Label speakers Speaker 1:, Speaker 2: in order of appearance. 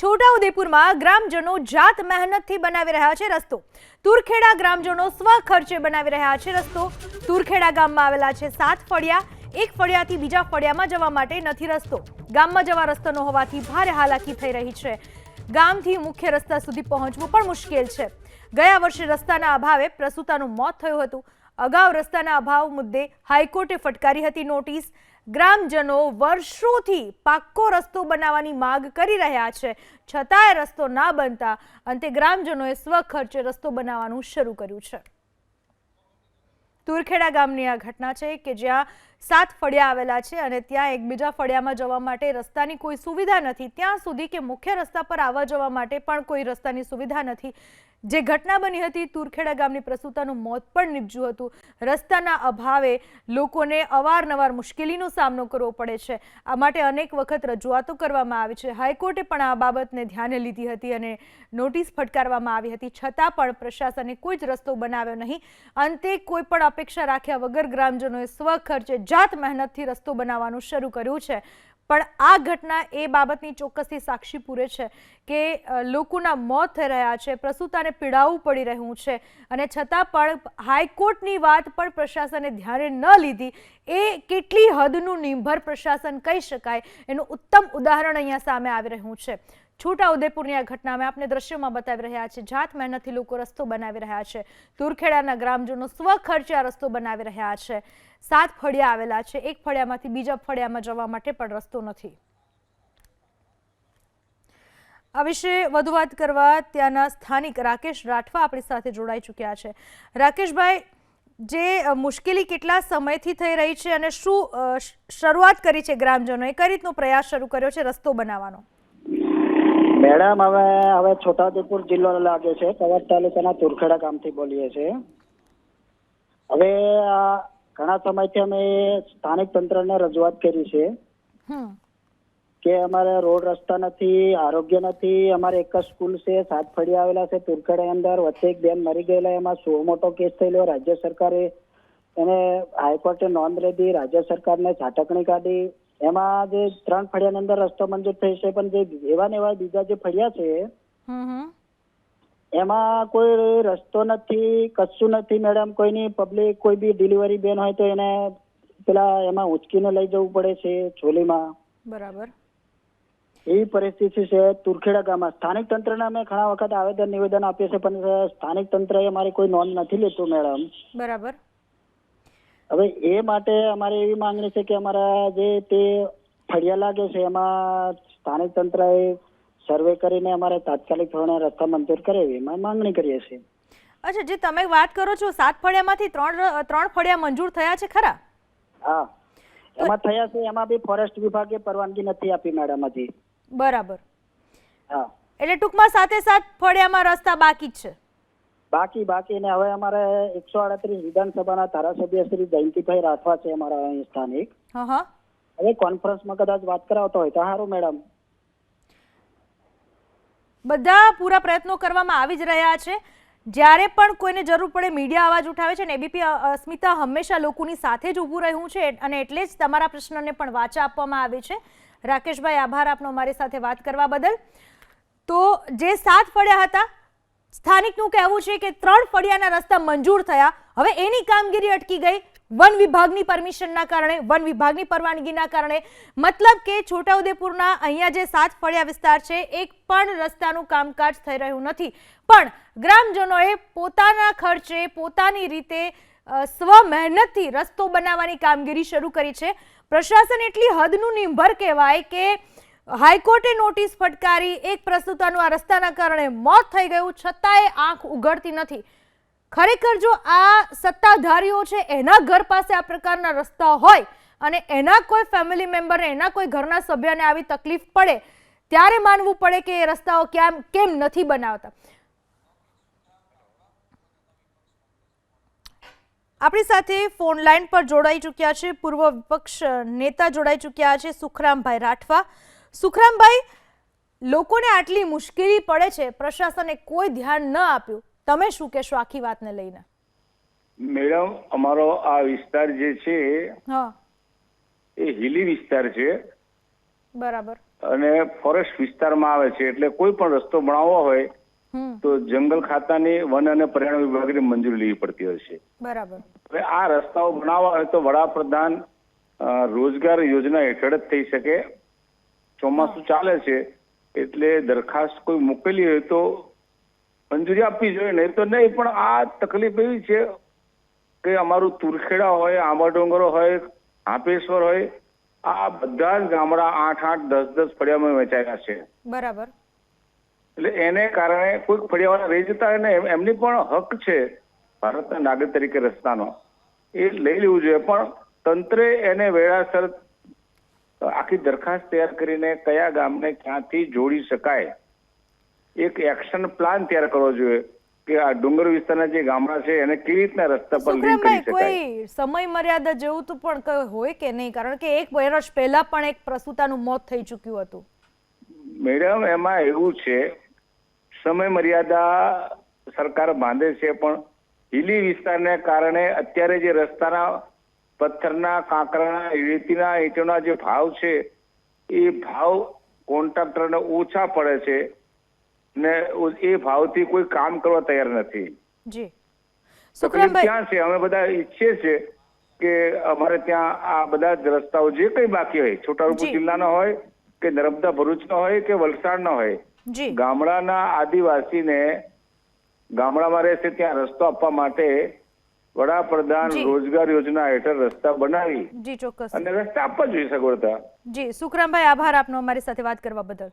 Speaker 1: છોટાઉદેપુરમાં ગ્રામજનો જાત મહેનતથી બનાવી રહ્યા છે રસ્તો. તુરખેડા ગ્રામજનો સ્વ ખર્ચે બનાવી રહ્યા છે રસ્તો. તુરખેડા ગામમાં આવેલા છે સાત ફળિયા. એક ફળિયાથી બીજા ફળિયામાં જવા માટે નથી રસ્તો. ગામમાં જવા રસ્તો ન હોવાથી ભારે હાલાકી થઈ રહી છે. ગામથી મુખ્ય રસ્તા સુધી પહોંચવું પણ મુશ્કેલ છે. ગયા વર્ષે રસ્તાના અભાવે પ્રસૂતાનું મોત થયું હતું. અગાઉ રસ્તાના અભાવ મુદ્દે હાઈકોર્ટે ફટકારી હતી નોટિસ. ગ્રામજનો વર્ષોથી પાક્કો રસ્તો બનાવવાની માગ કરી રહ્યા છે. છતાંય રસ્તો ના બનતા અંતે ગ્રામજનોએ સ્વખર્ચે રસ્તો બનાવવાનું શરૂ કર્યું છે. તુરખેડા ગામની આ ઘટના છે કે જ્યાં સાત ફળિયા આવેલા છે અને ત્યાં એકબીજા ફળિયામાં જવા માટે રસ્તાની કોઈ સુવિધા નથી. ત્યાં સુધી કે મુખ્ય રસ્તા પર આવવા જવા માટે પણ કોઈ રસ્તાની સુવિધા નથી. જે ઘટના બની હતી, તુરખેડા ગામની પ્રસૂતાનું મોત પણ નીપજ્યું હતું. રસ્તાના અભાવે લોકોને અવારનવાર મુશ્કેલીનો સામનો કરવો પડે છે. આ માટે અનેક વખત રજૂઆતો કરવામાં આવી છે. હાઈકોર્ટે પણ આ બાબતને ધ્યાને લીધી હતી અને નોટિસ ફટકારવામાં આવી હતી. છતાં પણ પ્રશાસને કોઈ જ રસ્તો બનાવ્યો નહીં. અંતે કોઈ પણ અપેક્ષા રાખ્યા વગર ગ્રામજનોએ સ્વખર્ચે જાત મહેનતથી રસ્તો બનાવવાનું શરૂ કર્યું છે. પણ આ ઘટના એ બાબતની ચોક્કસથી સાક્ષી પૂરે છે કે લોકોના મોત થઈ રહ્યા છે, પ્રસૂતાને પીડાવવું પડી રહ્યું છે અને છતાં પણ હાઈકોર્ટની વાત પણ પ્રશાસને ધ્યાને ન લીધી. એ કેટલી હદનું નિર્ભર પ્રશાસન કહી શકાય? એનું ઉત્તમ ઉદાહરણ અહીંયા સામે આવી રહ્યું છે. છોટાઉદેપુરની આ ઘટના અમે આપને દ્રશ્યોમાં બતાવી રહ્યા છે જાત મહેનતથી લોકો રસ્તો બનાવી રહ્યા છે. તુરખેડાના ગ્રામજનો સ્વખર્ચે આ રસ્તો બનાવી રહ્યા છે. સાત ફળિયા આવેલા છે. એક ફળિયામાંથી બીજા ફળિયામાં જવા માટે પણ રસ્તો નથી. આ વિશે વધુ વાત કરવા ત્યાંના સ્થાનિક રાકેશ રાઠવા આપણી સાથે જોડાઈ ચૂક્યા છે. રાકેશભાઈ, જે મુશ્કેલી કેટલા સમયથી થઈ રહી છે અને શું, શરૂઆત કરી છે ગ્રામજનોએ? કઈ રીતનો પ્રયાસ શરૂ કર્યો છે રસ્તો બનાવવાનો?
Speaker 2: મેડમ હવે હવે છોટાઉદેપુર જિલ્લો લાગે છે. કવાડ તાલુકાના તુરખેડા ગામથી બોલીએ છીએ હવે આ ઘણા સમયથી અમે સ્થાનિક તંત્રને રજૂઆત કરી છે કે અમારે રોડ રસ્તા નથી આરોગ્ય નથી. અમારે એક જ સ્કૂલ છે સાત ફળી આવેલા છે તુરખેડા અંદર. વચ્ચે એક બેન મરી ગયેલા એમાં સો મોટો કેસ થયેલો. રાજ્ય સરકારે એને હાઈકોર્ટે નોંધ લીધી. રાજ્ય સરકારને ઝાટકણી કાઢી. એમાં જે ત્રણ ફળિયાની અંદર રસ્તો મંજૂર થઈ છે પણ જે એવા ને એવા બીજા જે ફળિયા છે એમાં કોઈ રસ્તો નથી કશું નથી મેડમ કોઈની પબ્લિક કોઈ બી ડિલિવરી બેન હોય તો એને પેલા એમાં ઉચકીને લઈ જવું પડે છે ચોલીમાં.
Speaker 1: બરાબર.
Speaker 2: એવી પરિસ્થિતિ છે તુરખેડા ગામમાં. સ્થાનિક તંત્રને અમે ઘણા વખત આવેદન નિવેદન આપીએ છીએ પણ સ્થાનિક તંત્રએ અમારી કોઈ નોંધ નથી લેતું મેડમ.
Speaker 1: બરાબર.
Speaker 2: હવે એ માટે અમારે એવી માંગણી છે કે અમારા જે તે ફળિયા લાગે છે એમાં સ્થાનિક તંત્રએ સર્વે કરીને અમારે તાત્કાલિક ધોરણે રસ્તા મંજૂર કરે એવી માંગણી કરીએ છીએ.
Speaker 1: અચ્છા જે તમે વાત કરો છો સાત ફળિયામાંથી ત્રણ ત્રણ ફળિયા મંજૂર થયા છે ખરા?
Speaker 2: હા. એમાં થયા છે એમાં બી ફોરેસ્ટ વિભાગે પરવાનગી નથી આપી મેડમ હજી.
Speaker 1: બરાબર.
Speaker 2: હા.
Speaker 1: એટલે ટૂંકમાં સાથે સાત ફળિયામાં રસ્તા બાકી જ છે.
Speaker 2: બાકી બાકી ને હવે અમારે એકસો આડત્રીસ વિધાનસભાના ધારાસભ્ય શ્રી જયંતિભાઈ રાઠવા છે અમારા અહીં સ્થાનિક. હવે કોન્ફરન્સમાં કદાચ વાત કરાવતો હોય તો સારું મેડમ.
Speaker 1: બધા પૂરા પ્રયત્નો કરવામાં આવી જ રહ્યા છે. જ્યારે પણ કોઈને જરૂર પડે મીડિયા અવાજ ઉઠાવે છે ને એબીપી અસ્મિતા હંમેશા લોકોની સાથે જ ઊભું રહ્યું છે અને એટલે જ તમારા પ્રશ્નને પણ વાચા આપવામાં આવી છે. રાકેશભાઈ આભાર આપનો અમારી સાથે વાત કરવા બદલ. તો જે સાત ફળ્યા હતા સ્થાનિકનું કહેવું છે કે ત્રણ ફળિયાના રસ્તા મંજૂર થયા. હવે એની કામગીરી અટકી ગઈ. વન વિભાગની પરમિશનના કારણે, વન વિભાગની પરવાનગીના કારણે. મતલબ કે છોટાઉદેપુરના અહીંયા જે સાત ફળિયા વિસ્તાર છે, એક પણ રસ્તાનું કામકાજ થઈ રહ્યું નથી. પણ ગ્રામજનોએ પોતાના ખર્ચે, પોતાની રીતે સ્વ મહેનતથી રસ્તો બનાવવાની કામગીરી શરૂ કરી છે. પ્રશાસન એટલી હદનું નિર્ભર કહેવાય કે હાઈકોર્ટે નોટિસ ફટકારી. એક પ્રસ્તુતાનું આ રસ્તાના કારણે મોત થઈ ગયું. છતાંય આંખ ઉઘડતી નથી. ખરેખર જો આ સત્તાધારીઓ છે, એના ઘર પાસે આ પ્રકારના રસ્તા હોય અને એના કોઈ ફેમિલી મેમ્બરને એના કોઈ ઘરના સભ્યને આવી તકલીફ પડે, ત્યારે માનવું પડે કે એ રસ્તાઓ કેમ કેમ નથી બનાવતા. આપણી સાથે ફોન લાઈન પર જોડાઈ ચૂક્યા છે. પૂર્વ વિપક્ષ નેતા જોડાઈ ચૂક્યા છે સુખરામભાઈ રાઠવા. સુખરામભાઈ લોકોને આટલી મુશ્કેલી પડે છે પ્રશાસને કોઈ ધ્યાન ન આપ્યું. તમે શું કહેશો આખી વાતને લઈને?
Speaker 3: મેડમ અમારો આ વિસ્તાર જે છે એ હિલી વિસ્તાર છે.
Speaker 1: બરાબર.
Speaker 3: અને ફોરેસ્ટ વિસ્તારમાં આવે છે એટલે કોઈ પણ રસ્તો બનાવવો હોય તો જંગલ ખાતાની વન અને પર્યાવરણ વિભાગની મંજૂરી લેવી પડતી હોય છે.
Speaker 1: બરાબર.
Speaker 3: હવે આ રસ્તાઓ બનાવવા હોય તો વડાપ્રધાન રોજગાર યોજના હેઠળ જ થઈ શકે. ચોમાસું ચાલે છે એટલે દરખાસ્ત કોઈ મોકલી હોય તો મંજૂરી આપવી જોઈએ નહીં તો નહીં. પણ આ તકલીફ એવી છે કે અમારું તુરખેડા હોય આંબા ડુંગરો હોય હાપેશ્વર હોય આ બધા જ ગામડા આઠ આઠ દસ દસ ફળિયામાં વેચાયેલા છે.
Speaker 1: બરાબર.
Speaker 3: એટલે એને કારણે કોઈક ફળિયાવાળા રહી જતા હોય ને એમની પણ હક છે ભારતના નાગરિક તરીકે રસ્તાનો. એ લઈ લેવું જોઈએ પણ તંત્રે એને વેળાસર આખી દરખાસ્ત તૈયાર કરીને કયા ગામને ક્યાંથી જોડી શકાય? એક એક્શન પ્લાન તૈયાર કરવો જોઈએ કે આ ડુંગર વિસ્તારના જે ગામડા છે એને કેવી રીતના રસ્તા પર લિંક કરી શકાય?
Speaker 1: કોઈ સમય મર્યાદા જેવું તો પણ કઈ હોય કે નહીં? કારણ કે એક વર્ષ પહેલા પણ એક પ્રસૂતાનું મોત થઈ ચૂક્યું હતું.
Speaker 3: મેડમ એમાં એવું છે સમય મર્યાદા સરકાર બાંધે છે પણ હિલી વિસ્તારને કારણે અત્યારે જે રસ્તાના પથ્થરના કાંકરાના રેતીના ઈંટોના જે ભાવ છે એ ભાવ કોન્ટ્રાક્ટરને ઓછા પડે છે ને એ ભાવથી કોઈ કામ કરવા તૈયાર નથી.
Speaker 1: જી. સુખરામભાઈ
Speaker 3: ક્યાં છે અમે બધા ઈચ્છીએ છીએ કે અમારે ત્યાં આ બધા જ રસ્તાઓ જે કંઈ બાકી હોય છોટાઉદેપુર. જિલ્લાનો હોય કે નર્મદા ભરૂચનો હોય કે વલસાડનો હોય ગામડાના આદિવાસીને ગામડામાં રહે છે ત્યાં રસ્તો આપવા માટે વડાપ્રધાન રોજગાર યોજના હેઠળ રસ્તા બનાવી
Speaker 1: જી ચોક્કસ.
Speaker 3: અને રસ્તા આપવા જોઈએ સગવડતા
Speaker 1: જી સુખરામભાઈ આભાર આપનો અમારી સાથે વાત કરવા બદલ.